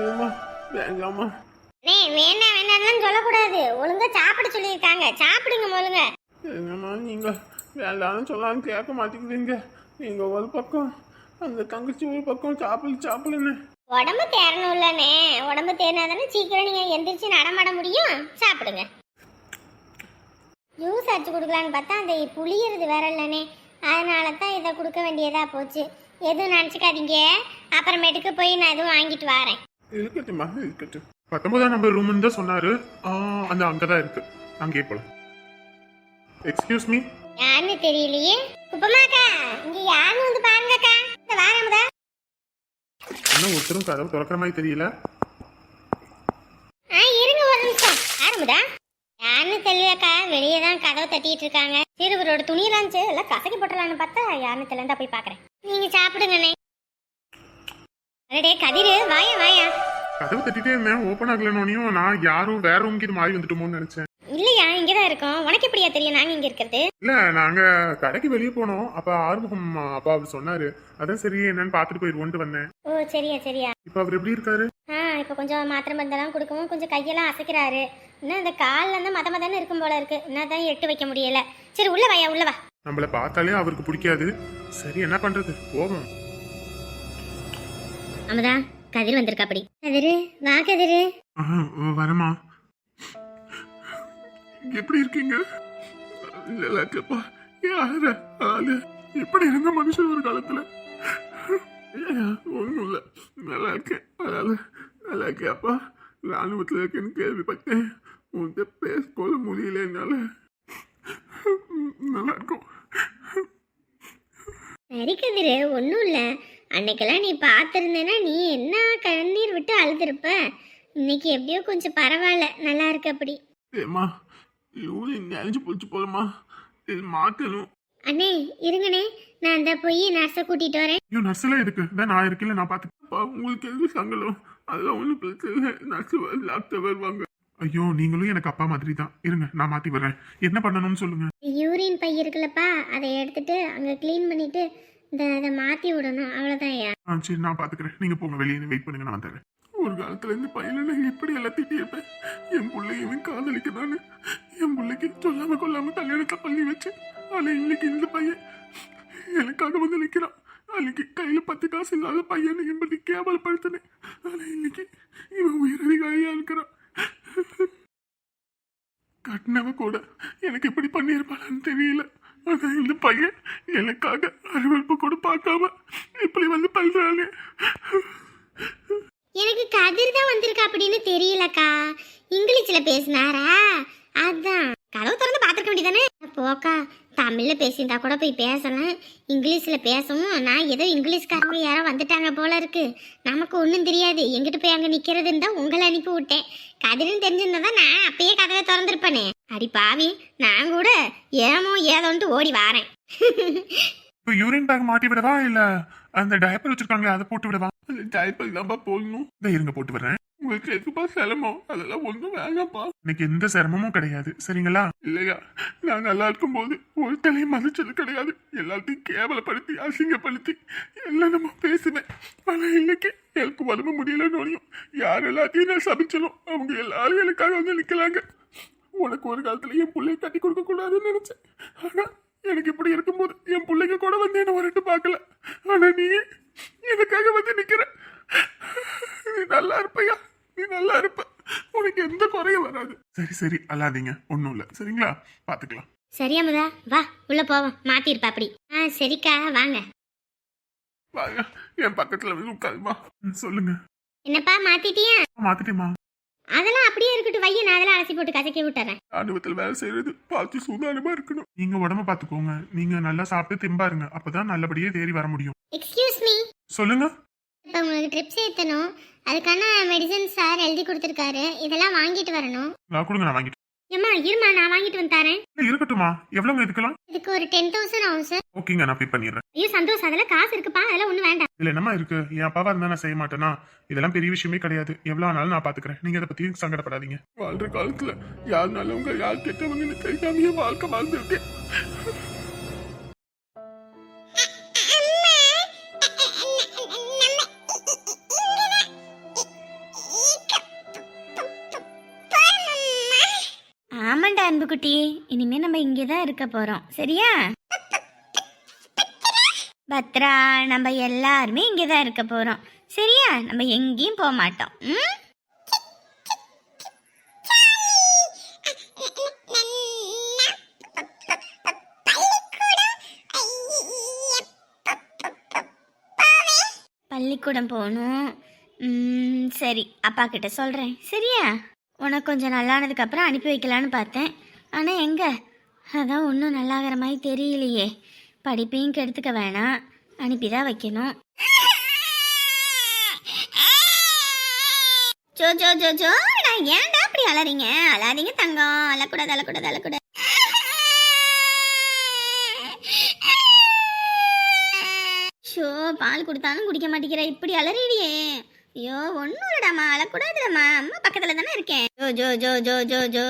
ஏம்மா வேண்டாம்மா நே சொல்லக்கூடாது. ஒழுங்கா சாப்பிட சொல்லியிருக்காங்க. சாப்பிடுங்க முதலுங்க என்னம்மா நீங்கள் வேண்டாம்னு சொல்லான்னு கேட்க மாட்டேங்கிறீங்க. நீங்கள் ஒரு பக்கம் அந்த தங்கச்சி ஒரு பக்கம் சாப்பிடு சாப்பிடுன்னு. உடம்பு தேரணும்லண்ணே உடம்பு தேறினா தானே சீக்கிரம் நீங்க எந்திரிச்சு நடமாட முடியும்? சாப்பிடுங்க. ஜூஸ் அடிச்சு கொடுக்கலான்னு பார்த்தா அந்த புளியறது வேற இல்லைண்ணே. அதனால தான் இதை கொடுக்க வேண்டியதா போச்சு. எதுவும் நினச்சிக்காதீங்க. அப்புறமேட்டுக்கு போய் நான் எதுவும் வாங்கிட்டு வரேன். இருக்கட்டும்மா இருக்கட்டும் பத்தொன்பதாம் நம்பர் ரூம்னு தான் சொன்னாரு. ஆ, அந்த அங்கே தான் இருக்கு. அங்கேயே போகலாம் எக்ஸ்கியூஸ் மீ யாருன்னு தெரியலையே. குப்பமாக்கா இங்க யாருன்னு வந்து பாருங்கக்கா. இந்த வாராமதா இன்னும் ஒருத்தரும் கதவு திறக்கிற மாதிரி தெரியல. ஆ இருங்க ஒரு நிமிஷம். ஆரம்புதா யாருன்னு தெரியலக்கா வெளியே தான் கதவை தட்டிட்டு இருக்காங்க. சிறுவரோட துணியெல்லாம் இருந்துச்சு எல்லாம் கசக்கி போட்டலான்னு பார்த்தா யாருன்னு தெரியல போய் பார்க்கறேன். நீங்க சாப்பிடுங்கண்ணே. அடடே கதிரு வாயா வாயா. கதவு தட்டிட்டே இருந்தேன். ஓப்பன் ஆகலனோனையும் நான் யாரும் வேற ரூம்க்கு இது மாறி வந்துட்டோமோன்னு நினைச்சேன். இல்லையா இங்கே தான் இருக்கோம். உனக்கு எப்படியா தெரியும்? நாங்க இங்க இருக்கிறது. இல்ல நாங்க கடைக்கு வெளியே போனோம். அப்ப ஆறுமுகம் அப்பா அவர் சொன்னாரு. அதான் சரி என்னன்னு பாத்துட்டு போயிருவோன்ட்டு வந்தேன். ஓ சரியா சரியா. இப்ப அவர் எப்படி இருக்காரு? ஆ இப்போ கொஞ்சம் மாத்திரை மருந்தெல்லாம் கொடுக்கவும் கொஞ்சம் கையெல்லாம் அசைக்கிறாரு. இன்னும் இந்த காலில் இருந்து மத மதன்னு இருக்கும் போல இருக்கு. என்ன தான் எட்டு வைக்க முடியல. சரி உள்ள வாயா உள்ள வா. நம்மள பார்த்தாலே அவருக்கு பிடிக்காது. சரி என்ன பண்றது? போவோம். அமதா கதிர் வந்திருக்கா அப்படி. கதிரு வா கதிரு. வரமா எப்படி இருக்கீங்க? நல்லா இருக்கப்பா யார? ஆளு. எப்படி இருந்த மனுஷன் ஒரு காலத்துல. ஒன்றும் இல்லை. நல்லா இருக்கேன் அதாவது நல்லா இருக்கியாப்பா? ராணுவத்தில் இருக்கேன்னு கேள்விப்பட்டேன். உன்கிட்ட பேசக்கூட முடியல என்னால. நல்லா இருக்கும். சரி கதிரு ஒன்றும் இல்லை. அன்னைக்கெல்லாம் நீ பார்த்துருந்தேன்னா நீ என்ன கண்ணீர் விட்டு அழுதுருப்ப? இன்னைக்கு எப்படியோ கொஞ்சம் பரவாயில்ல நல்லா இருக்கு அப்படி. ஏம்மா யூரின் நினைஞ்சு போச்சு போலமா இது மாற்றணும் அண்ணே இருங்கண்ணே நான் அந்த போய் நர்ஸை கூட்டிட்டு வரேன். ஐயோ நர்ஸ்லாம் தான் நான் இருக்கல நான் பார்த்துப்பா உங்களுக்கு எதுவும் சங்கடம்? அதெல்லாம் ஒன்றும் பிரச்சனை இல்லை. நர்ஸ் டாக்டர் வருவாங்க. ஐயோ நீங்களும் எனக்கு அப்பா மாதிரி தான் இருங்க நான் மாற்றி வரேன் என்ன பண்ணணும்னு சொல்லுங்க. யூரின் பை இருக்குல்லப்பா அதை எடுத்துட்டு அங்கே க்ளீன் பண்ணிட்டு இந்த அதை மாற்றி விடணும். அவ்வளோதான் ஐயா. ஆ சரி நான் பாத்துக்கிறேன். நீங்கள் போங்க வெளியே வெயிட் பண்ணுங்க நான் வந்துடுறேன். ஒரு காலத்துல இருந்து பையனை நான் எப்படி எல்லாம் திட்டியிருப்பேன் என் பிள்ளையும் காதலிக்கிறான்னு. என் பிள்ளைக்கு சொல்லாம கொள்ளாம கல்யாணத்தை பண்ணி வச்சேன் ஆனால் இன்னைக்கு இந்த பையன் எனக்காக வந்து நிற்கிறான் அன்னைக்கு கையில பத்து காசு இல்லாத பையனை என்பதை கேவலப்படுத்தினேன். ஆனா இன்னைக்கு இவன் உயரதிகாரியா இருக்கிறான். கட்டினவ கூட எனக்கு எப்படி பண்ணியிருப்பாளான்னு தெரியல. ஆனா இந்த பையன் எனக்காக அறிவிப்பு கூட பார்க்காம இப்படி வந்து பண்றானே எனக்கு கதிர் தான் வந்திருக்கா அப்படின்னு தெரியலக்கா. இங்கிலீஷ்ல பேசினாரா? அதான். கதவு திறந்து பார்த்துருக்க வேண்டியதானே? போக்கா தமிழ்ல பேசியிருந்தா கூட போய் பேசலாம் இங்கிலீஷ்ல பேசவும் நான் ஏதோ இங்கிலீஷ்காரங்க யாரோ வந்துட்டாங்க போல இருக்கு. நமக்கு ஒன்றும் தெரியாது. எங்கிட்டு போய் அங்கே நிற்கிறதுன்னு தான் உங்களை அனுப்பி விட்டேன். கதிர்னு தெரிஞ்சிருந்தா தான் நான் அப்பயே கதவை திறந்துருப்பேனே. அடி பாவி நான் கூட ஏமோ ஏதோன்ட்டு ஓடி வாரேன். இப்போ யூரின் பேக் மாட்டி விடவா இல்ல அந்த டயப்பர் வச்சிருக்காங்களே அதை போட்டு விடவா? அந்த டயப்பர் தான்ப்பா போடணும். இந்த இருங்க போட்டு விடுறேன் உங்களுக்கு எதுப்பா சிரமம்? அதெல்லாம் ஒன்றும் வேணாம்ப்பா. எனக்கு எந்த சிரமமும் கிடையாது சரிங்களா? இல்லையா? நான் நல்லா இருக்கும்போது ஒருத்தனையும் மதிச்சது கிடையாது. எல்லாத்தையும் கேவலப்படுத்தி அசிங்கப்படுத்தி எல்லாம் நம்ம பேசுவேன். ஆனால் இன்னைக்கு எனக்கு உடம்பு முடியலன்னு யார் எல்லாத்தையும் நான் சபிச்சனும் அவங்க எல்லாரும் எனக்காக வந்து நிற்கலாங்க உனக்கு ஒரு காலத்துல என் பிள்ளைய கட்டி கொடுக்க கூடாதுன்னு நினைச்சேன். ஆனா எனக்கு இப்படி இருக்கும்போது என் பிள்ளைங்க கூட வந்து என்ன வரட்டு பார்க்கல. ஆனா நீ எனக்காக வந்து நிக்கிற. நீ நல்லா இருப்பையா? நீ நல்லா இருப்ப. உனக்கு எந்த குறையும் வராது. சரி சரி அல்லாதீங்க ஒன்றும் இல்லை. சரிங்களா? பார்த்துக்கலாம் சரி அமுதா. வா உள்ள போவோம். மாத்திருப்பா அப்படி ஆ சரிக்கா. வாங்க. வாங்க. என் பக்கத்துல வந்து உட்காருமா. சொல்லுங்க. என்னப்பா மாத்திட்டியா? மாத்திட்டேமா அதெல்லாம் அப்படியே இருக்கட்டும். வைய நான் அதெல்லாம் அலசி போட்டு கசக்கி விட்டுறேன். ராணுவத்தில் வேலை செய்யறது பார்த்து சூதானமா இருக்கணும். நீங்க உடம்ப பார்த்துக்கோங்க நீங்க நல்லா சாப்பிட்டு தெம்பா இருங்க அப்பதான் நல்லபடியே தேறி வர முடியும். எக்ஸ்கியூஸ் மீ சொல்லுங்க. இப்போ உங்களுக்கு ட்ரிப்ஸ் ஏற்றணும் அதுக்கான மெடிசன் சார் எழுதி கொடுத்துருக்காரு. இதெல்லாம் வாங்கிட்டு வரணும். நான் கொடுங்க நான் வாங்கிட்டு ஏம்மா இருமா நான் வாங்கிட்டு வந்து தரேன். இல்ல, இருக்கட்டுமா எவ்வளவுங்க இதுக்கெல்லாம்? இதுக்கு ஒரு டென் தௌசண்ட் ஆகும் சார் ஓகேங்க நான் பே பண்ணிடுறேன். ஐயோ சந்தோஷ் அதெல்லாம் காசு இருக்குப்பா அதெல்லாம் ஒன்றும் வேண்டாம். இதுல என்னமா இருக்கு? என் அப்பாவா இருந்தா நான் செய்ய மாட்டேனா? இதெல்லாம் பெரிய விஷயமே கிடையாது. எவ்வளவு ஆனாலும் நான் பாத்துக்கிறேன். நீங்க அதை பத்தி சங்கடப்படாதீங்க. வாழ்ற காலத்துல யார் நல்லவங்க யார் கெட்டவங்கன்னு தெரியாமையே வாழ்க்கை வாழ்ந்துருக்கேன். அன்புக்குட்டி. இனிமே நம்ம இங்கே தான் இருக்க போறோம். சரியா? பத்ரா நம்ம எல்லாருமே இங்கே தான் இருக்க போறோம். சரியா? நம்ம எங்கேயும் போக மாட்டோம். ம்? பள்ளிக்கூடம் போகணும். சரி. அப்பா கிட்ட சொல்கிறேன் சரியா? உனக்கு கொஞ்சம் நல்லானதுக்கு அப்புறம் அனுப்பி வைக்கலான்னு பார்த்தேன். ஆனால் எங்கே? அதான் ஒன்றும் நல்லாகிற மாதிரி தெரியலையே. படிப்பையும் கெடுத்துக்க வேணாம். அனுப்பி தான் வைக்கணும். ஜோ ஜோ ஜோ ஜோ நான் ஏன்டா அப்படி அலறீங்க அலாதீங்க தங்கம். அலக்கூடாது அலக்கூடாது அலக்கூடாது ஷோ பால் கொடுத்தாலும் குடிக்க மாட்டேங்கிற இப்படி அலறிடியே ஐயோ ஒன்றும் இல்லடாமா அழக்கூடாதுடாமா அம்மா. பக்கத்துல தானே இருக்கேன். ஜோ ஜோ ஜோ ஜோ ஜோ ஜோ.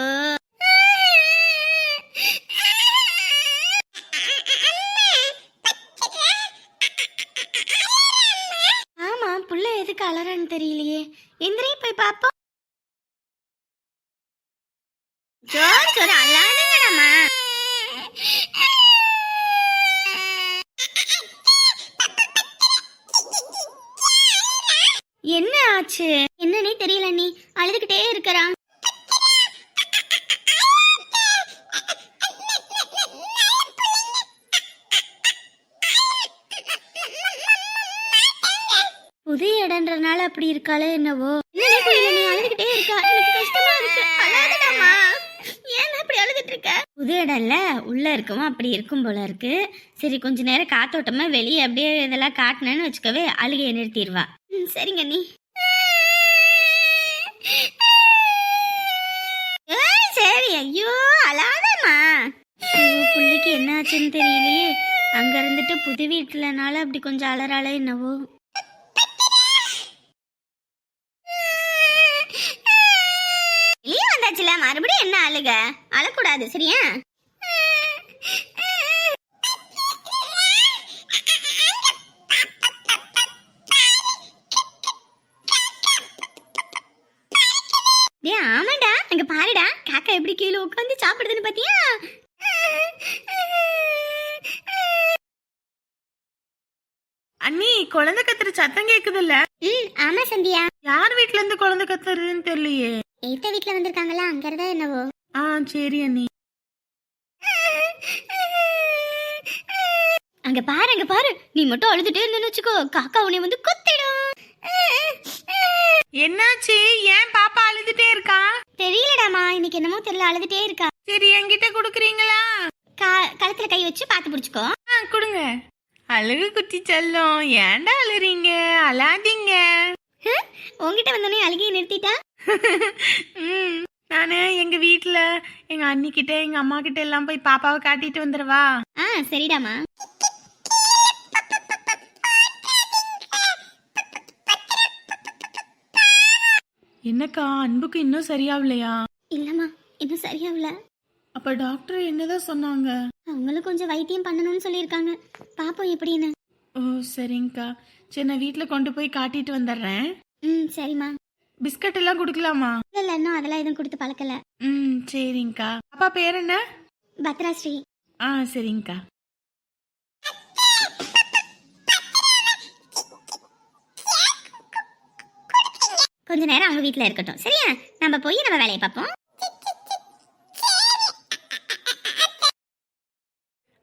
ஆமா புள்ள எதுக்கு அலறான்னு தெரியலையே. எந்திரி போய் பாப்போம். ஜோ ஜோ அல்லாதுங்கடாமா என்ன ஆச்சு? என்னன்னே தெரியல நீ அழுதுகிட்டே இருக்கறான். புது இடன்றனால அப்படி இருக்காளே என்னவோ? நீ அழுதுகிட்டே இருக்கா. எனக்கு கஷ்டமா இருக்கு. அழாதடாமா. ஏன் அப்படி அழுதுட்டு இருக்க? புது இடம்ல உள்ள இருக்கவும் அப்படி இருக்கும் போல இருக்கு. சரி கொஞ்ச நேரம் காத்தோட்டமா வெளியே அப்படியே இதெல்லாம் காட்டினேன்னு வச்சுக்கவே அழுகையை நிறுத்திடுவா. சரிங்க நீ. சரி ஐயோ அழாதம்மா. பிள்ளைக்கு என்ன ஆச்சுன்னு தெரியலையே. அங்க இருந்துட்டு புது வீட்டுலனால அப்படி கொஞ்சம் அலறால என்னவோ. வெளியே வந்தாச்சுல மறுபடியும் என்ன அழுக அழக்கூடாது சரியா? காக்கா எப்படி கீழே உட்காந்து சாப்பிடுதுன்னு பாத்தியா? அண்ணி குழந்தை கத்துற சத்தம் கேக்குதுல்ல? ம் ஆமா சந்தியா. யார் வீட்ல இருந்து குழந்தை கத்துறதுன்னு தெரியலையே. எய்த்த வீட்ல வந்திருக்காங்களா? அங்க இருந்தா என்னவோ. ஆ சரி அண்ணி. அங்க பாரு அங்க பாரு. நீ மட்டும் அழுதுட்டே இருந்தேன்னு வச்சுக்கோ. காக்கா உன்னை வந்து கொத்திடும். என்னாச்சு? ஏன் பாப்பா அழுதுட்டே இருக்கா? தெரியலடாமா இன்னைக்கு என்னமோ தெரியல அழுதுட்டே இருக்கா. சரி என்கிட்ட குடுக்குறீங்களா? கழுத்துல கை வச்சு பார்த்து பிடிச்சுக்கோ. ஆ கொடுங்க. அழகு குட்டி செல்லம் ஏன்டா அழுறீங்க? அழாதீங்க. உன்கிட்ட வந்தோடனே அழுகையை நிறுத்திட்டா? ம் நானு எங்க வீட்ல எங்க அண்ணி கிட்ட எங்க அம்மா கிட்ட எல்லாம் போய் பாப்பாவை காட்டிட்டு வந்துடவா ஆ சரிடாமா. என்னக்கா அன்புக்கு இன்னும் சரியாவலையா? இல்லம்மா இன்னும் சரியாகல அப்ப டாக்டர் என்னதான் சொன்னாங்க? அவங்களும் கொஞ்சம் வைத்தியம் பண்ணணும்னு சொல்லியிருக்காங்க. பாப்போம் எப்படின்னு. ஓ சரிங்கக்கா. சரி நான் வீட்டில் கொண்டு போய் காட்டிட்டு வந்துடுறேன். ம் சரிம்மா. பிஸ்கட் எல்லாம் கொடுக்கலாமா? இல்ல இல்ல இன்னும் அதெல்லாம் எதுவும் கொடுத்து பழக்கல. ம் சரிங்கக்கா. அப்பா பேர் என்ன? பத்ராஸ்ரீ. ஆ சரிங்கக்கா. கொஞ்ச நேரம் அவங்க வீட்ல இருக்கட்டும். சரியா? நம்ம போய் நம்ம வேலையை பார்ப்போம்.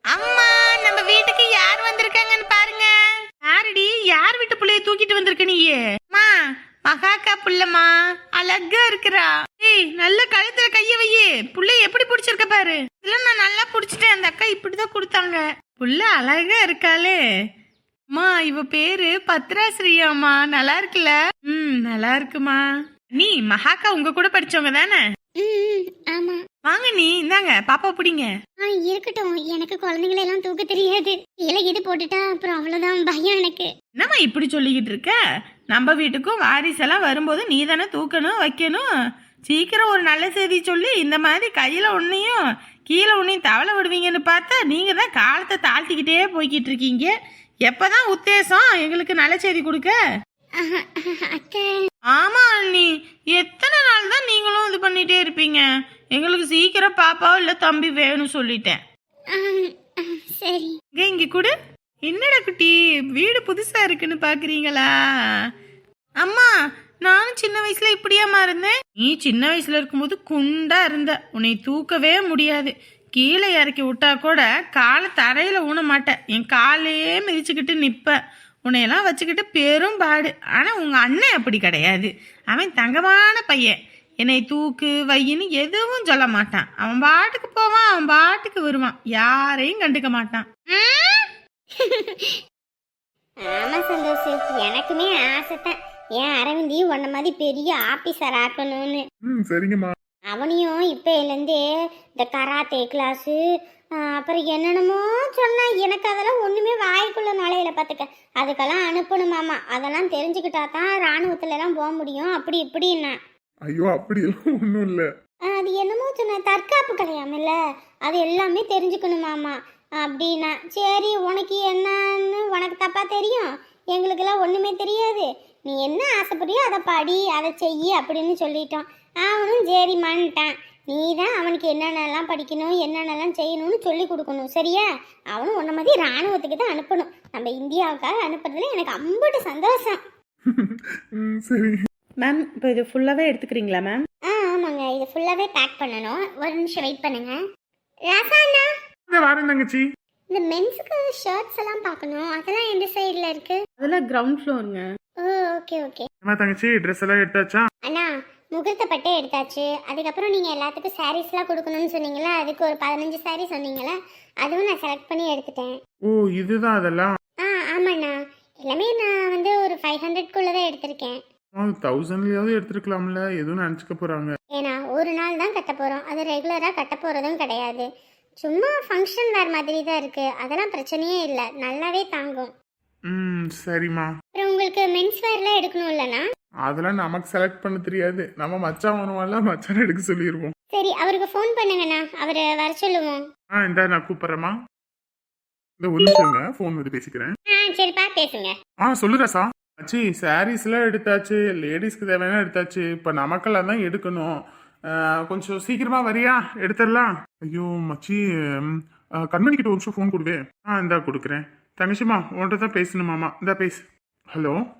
அம்மா நம்ம வீட்டுக்கு யார் வந்திருக்காங்கன்னு பாருங்க. யாருடி? யார் வீட்டு புள்ளைய தூக்கிட்டு வந்திருக்க நீயே? அம்மா மகாக்கா புள்ளம்மா. அழகா இருக்கிறா. ஏய் நல்ல கழுத்துல கைய வையே. புள்ள எப்படி புடிச்சிருக்க பாரு. இல்ல நான் நல்லா புடிச்சிட்டேன். அந்த அக்கா இப்படிதான் கொடுத்தாங்க. புள்ள அழகா இருக்காளே. அம்மா இவ பேரு பத்ராஸ்ரீயாம்மா நல்லா இருக்குல்ல? ம் நல்லா இருக்குமா. நீ மகாக்கா உங்க கூட படிச்சவங்க தானே? ம், ஆமா. வாங்க நீ இந்தாங்க பாப்பா பிடிங்க. ஆ இருக்கட்டும். எனக்கு குழந்தைங்களை எல்லாம் தூக்க தெரியாது. இலை இது போட்டுட்டா அப்புறம் அவ்வளவுதான் பயம் எனக்கு. என்னம்மா இப்படி சொல்லிக்கிட்டு இருக்க? நம்ம வீட்டுக்கும் வாரிசெல்லாம் வரும்போது நீ தானே தூக்கணும் வைக்கணும். சீக்கிரம் ஒரு நல்ல செய்தி சொல்லி இந்த மாதிரி கையில் ஒன்றையும் கீழே ஒன்றையும் தவளை விடுவீங்கன்னு பார்த்தா நீங்கள் தான் காலத்தை தாழ்த்திக்கிட்டே போய்கிட்டு இருக்கீங்க. எப்பதான் உத்தேசம்? எங்களுக்கு நல்ல செய்தி கொடுக்க. ஆமா அண்ணி. எத்தனை நாள் தான் நீங்களும் இது பண்ணிட்டே இருப்பீங்க? எங்களுக்கு சீக்கிரம் பாப்பாவும் இல்ல தம்பி வேணும் சொல்லிட்டேன். சரி இங்க இங்க என்னடா குட்டி? வீடு புதுசா இருக்குன்னு பாக்குறீங்களா? அம்மா நானும் சின்ன வயசுல இப்படியாமா இருந்தேன். நீ சின்ன வயசுல இருக்கும்போது குண்டா இருந்த. உன்னை தூக்கவே முடியாது. கீழே இறக்கி விட்டா கூட காலை தரையில ஊன மாட்டேன். என் காலையே மிதிச்சுக்கிட்டு நிப்ப உன்னையெல்லாம் வச்சுக்கிட்டு பெரும் பாடு. ஆனா உங்க அண்ணன் அப்படி கிடையாது. அவன் தங்கமான பையன். என்னை தூக்கு வையின்னு எதுவும் சொல்ல மாட்டான். அவன் பாட்டுக்கு போவான் அவன் பாட்டுக்கு வருவான். யாரையும் கண்டுக்க மாட்டான். ஆமா சந்தோஷ் எனக்குமே ஆசை தான் ஏன் அரவிந்தையும் உன்ன மாதிரி பெரிய ஆபீசர் ஆக்கணும்னு. ம் சரிங்கம்மா. அவனையும் இப்போலேருந்தே இந்த கராத்தே கிளாஸு அப்புறம் என்னென்னமோ சொன்னா எனக்கு அதெல்லாம் ஒன்றுமே வாய்க்குள்ள நுழையில பார்த்துக்க அதுக்கெல்லாம் அனுப்பணுமாமா அதெல்லாம் தெரிஞ்சுக்கிட்டா தான் இராணுவத்துலலாம் போக முடியும். அப்படி இப்படின்னா. ஐயோ அப்படியெல்லாம் ஒன்றும் இல்லை. அது என்னமோ சொன்ன தற்காப்பு கலையாமல்ல அது எல்லாமே தெரிஞ்சுக்கணுமாமா அப்படின்னா சரி உனக்கு என்னன்னு உனக்கு தப்பா தெரியும். எங்களுக்கெல்லாம் ஒன்றுமே தெரியாது. நீ என்ன ஆசைப்படியோ அதை படி அதை செய் அப்படின்னு சொல்லிட்டோம். அவனும் சரிம்மான்ட்டான் நீ தான் அவனுக்கு என்னென்னலாம் படிக்கணும் என்னென்னலாம் செய்யணும்னு சொல்லி கொடுக்கணும் சரியா? அவனும் உன்ன மாதிரி இராணுவத்துக்கு தான் அனுப்பணும். நம்ம இந்தியாவுக்காக அனுப்புறதுல எனக்கு அம்புட்டு சந்தோஷம். சரி. மேம் இப்போ இது ஃபுல்லாகவே எடுத்துக்கிறீங்களா மேம் ஆ ஆமாங்க. இது ஃபுல்லாகவே பேக் பண்ணணும். ஒரு நிமிஷம் வெயிட் பண்ணுங்க. ராசாண்ணா? இந்த வாரம் தங்கச்சி. இந்த மென்ஸுக்கு ஷர்ட்ஸ் எல்லாம் பார்க்கணும். அதெல்லாம் எந்த சைடில் இருக்கு? அதெல்லாம் கிரவுண்ட் ஃப்ளோருங்க ஓ ஓகே ஓகே என்ன தங்கச்சி? ட்ரெஸ் எல்லாம் எடுத்தாச்சா? அண்ணா முகூர்த்த பட்டே எடுத்தாச்சு. அதுக்கப்புறம் நீங்கள் எல்லாத்துக்கும் சாரீஸ்லாம் கொடுக்கணும்னு சொன்னீங்களா அதுக்கு ஒரு பதினஞ்சு சாரீ சொன்னீங்களா அதுவும் நான் செலக்ட் பண்ணி எடுத்துட்டேன். ஓ இதுதான் அதெல்லாம்? ஆ ஆமாண்ணா. எல்லாமே நான் வந்து ஒரு ஃபைவ் ஹண்ட்ரட்குள்ளே தான் எடுத்திருக்கேன். தௌசண்ட்லயாவது எடுத்துருக்கலாம்ல. எதுவும் நினச்சிக்க போறாங்க. ஏன்னா ஒரு நாள் தான் கட்ட போகிறோம் அது ரெகுலராக கட்ட போகிறதும் கிடையாது. சும்மா ஃபங்க்ஷன் வேறு மாதிரி தான் இருக்குது அதெல்லாம் பிரச்சனையே இல்லை. நல்லாவே தாங்கும். ம் சரிம்மா. அப்புறம் உங்களுக்கு மென்ஸ் வேர்லாம் எடுக்கணும் இல்லைண்ணா அதெல்லாம் நமக்கு செலக்ட் பண்ண தெரியாது. நம்ம மச்சான் வருவான்ல மச்சான் எடுக்க சொல்லிடுவோம் சரி அவருக்கு ஃபோன் பண்ணுங்கண்ணா. அவரை வர சொல்லுவோம். ஆ இந்த நான் கூப்பிட்றேம்மா. இந்த ஒரு நிமிஷங்க ஃபோன் வந்து பேசிக்கிறேன். ஆ சரிப்பா பேசுங்க. ஆ சொல்லு ரசா அச்சி சாரீஸ்லாம் எடுத்தாச்சு லேடிஸ்க்கு தேவையான எடுத்தாச்சு. இப்போ நமக்கெல்லாம் தான் எடுக்கணும். கொஞ்சம் சீக்கிரமா வரியா? எடுத்துடலாம். ஐயோ மச்சி ம், ஆ, கண்மணி கிட்ட ஒரு நிமிஷம் ஃபோன் கொடுவே. ஆ இந்தா கொடுக்குறேன். தங்கச்சிம்மா உன்கிட்ட தான் பேசணுமாமா இந்தா பேசு. ஹலோ?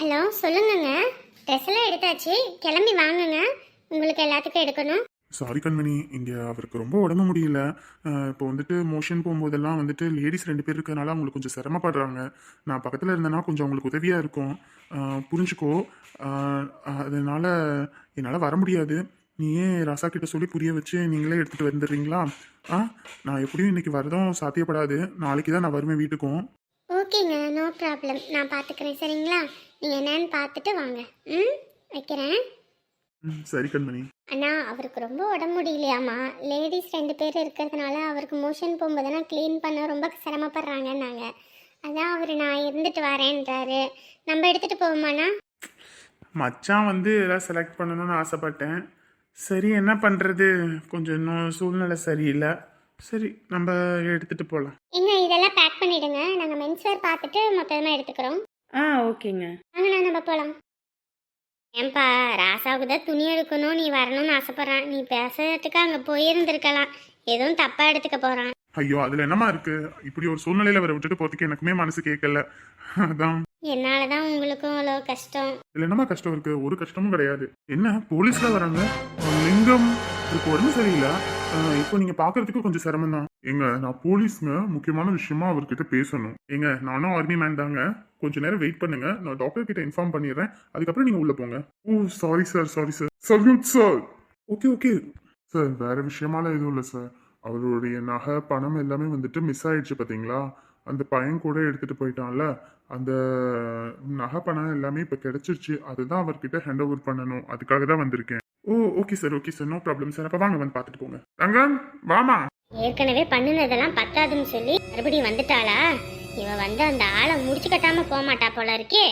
ஹலோ சொல்லுங்கங்க. ட்ரெஸ் எல்லாம் எடுத்தாச்சு. கிளம்பி வாங்குங்க. உங்களுக்கு எல்லாத்துக்கும் எடுக்கணும். சாரி கண்மணி இங்கே அவருக்கு ரொம்ப உடம்பு முடியல. அஹ் இப்போ வந்துட்டு மோஷன் போகும்போதெல்லாம் வந்துட்டு லேடிஸ் ரெண்டு பேர் இருக்கறனால அவங்களுக்கு கொஞ்சம் சிரமப்படுறாங்க. நான் பக்கத்தில் இருந்தேன்னா கொஞ்சம் அவங்களுக்கு உதவியாக இருக்கும். அஹ் புரிஞ்சுக்கோ. அஹ் அதனால என்னால் வர முடியாது. நீயே ராசா கிட்ட சொல்லி புரிய வச்சு நீங்களே எடுத்துகிட்டு வந்துடுறீங்களா? ஆ நான் எப்படியும் இன்னைக்கு வரதும் சாத்தியப்படாது. நாளைக்கு தான் நான் வருவேன் வீட்டுக்கும். ஓகேங்க நோ ப்ராப்ளம் நான் பார்த்துக்கிறேன் சரிங்களா? நீங்கள் என்னன்னு பார்த்துட்டு வாங்க. ம் வைக்கிறேன். ம் சரி கண்மணி. அண்ணா அவருக்கு ரொம்ப உடம்பு முடியலையாமா? லேடிஸ் ரெண்டு பேர் இருக்கிறதுனால அவருக்கு மோஷன் போகும்போதெல்லாம் க்ளீன் பண்ண ரொம்ப சிரமப்படுறாங்கன்னாங்க. அதான் அவர் நான் இருந்துட்டு வரேன்றாரு. நம்ம எடுத்துகிட்டு போவோமாண்ணா? மச்சான் வந்து ஏதாவது செலக்ட் பண்ணணும்னு ஆசைப்பட்டேன். சரி என்ன பண்ணுறது கொஞ்சம் இன்னும் சூழ்நிலை சரியில்லை. சரி நம்ம எடுத்துகிட்டு போகலாம் எங்க இதெல்லாம் பேக் பண்ணிடுங்க. நாங்கள் மென்ஸ்வேர் பார்த்துட்டு மொத்தமாக எடுத்துக்கிறோம். ஆ ஓகேங்க. வாங்கண்ணா நம்ம போகலாம் ஏன்பா ராசாவுக்கு தான் துணி எடுக்கணும். நீ வரணும்னு ஆசைப்பட்றான். நீ பேசுறதுக்கு அங்கே போயிருந்திருக்கலாம். எதுவும் தப்பாக எடுத்துக்க போகிறான் ஐயோ அதுல என்னமா இருக்கு? இப்படி ஒரு சூழ்நிலையில வர விட்டுட்டு போறதுக்கு எனக்குமே மனசு கேட்கல அதான். என்னால தான் உங்களுக்கும் அவ்வளோ கஷ்டம். இதுல என்னமா கஷ்டம் இருக்கு? ஒரு கஷ்டமும் கிடையாது. என்ன போலீஸ்ல வராங்க? லிங்கம் இதுக்கு உடம்பு சரியில்லை. இப்போ நீங்க பாக்குறதுக்கு கொஞ்சம் சிரமம் தான் எங்க நான் போலீஸ்ங்க முக்கியமான விஷயமா அவர்கிட்ட பேசணும். எங்க நானும் ஆர்மி மேன் தாங்க. கொஞ்ச நேரம் வெயிட் பண்ணுங்க. நான் டாக்டர் கிட்ட இன்ஃபார்ம் பண்ணிடுறேன். அதுக்கப்புறம் நீங்க உள்ள போங்க. ஓ sorry sir sorry sir salute sir okay okay sir வேற விஷயமாலாம் எதுவும் இல்லை சார் அவருடைய நகை பணம் எல்லாமே வந்துட்டு மிஸ் ஆயிடுச்சு பாத்தீங்களா அந்த பையன் கூட எடுத்துட்டு போயிட்டான்ல. அந்த நகை பணம் எல்லாமே இப்போ கிடைச்சிருச்சு. அதுதான் அவர்கிட்ட ஹேண்ட் ஓவர் பண்ணணும். அதுக்காக தான் வந்திருக்கேன். ஓ okay sir okay sir. No problem sir. அப்போ வாங்க வந்து பார்த்துட்டு போங்க. தங்கம் வாமா. ஏற்கனவே பண்ணினதெல்லாம் பத்தாதுன்னு சொல்லி மறுபடியும் வந்துட்டாளா? இவ வந்து அந்த ஆளை முடிச்சு கட்டாம போக மாட்டா போல இருக்கே.